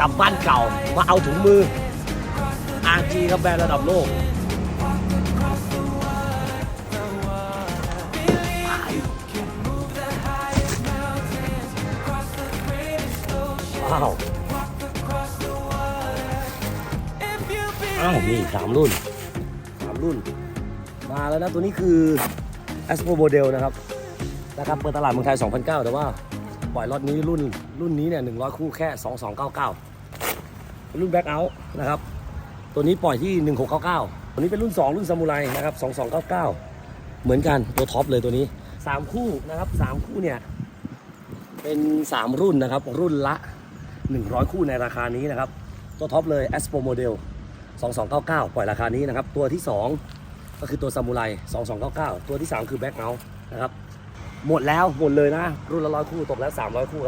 กลับบ้านเก่ามาเอาถุงมือ RG ครับแบรนด์ระดับโลกว้าวอ้าวนี่สามรุ่นสามรุ่น มาแล้วนะ ตัวนี้คือ a s p o Model นะครับนะครับเปิดตลาดเมืองไทย 2,009 แต่ว่า ปล่อยล็อตนี้รุ่นรุ่นนี้เนี่ย100คู่แค่2299เป็นรุ่น Back Out นะครับ ตัวนี้ปล่อยที่1699ตัวนี้เป็นรุ่น2รุ่นซามูไรนะครับ2299เหมือนกันตัวท็อปเลยตัวนี้3คู่นะครับ3คู่เนี่ยเป็น3รุ่นนะครับรุ่นละ100คู่ในราคานี้นะครับ ตัวท็อปเลย a s p o Model 2299 ปล่อยราคานี้นะครับ ตัวที่ 2 ก็คือตัวซามูไร2299 ตัวที่ 3 คือ Back Out นะครับ หมดแล้วหมดเลยนะ รุ่นละร้อยคู่ตกแล้ว 300 คู่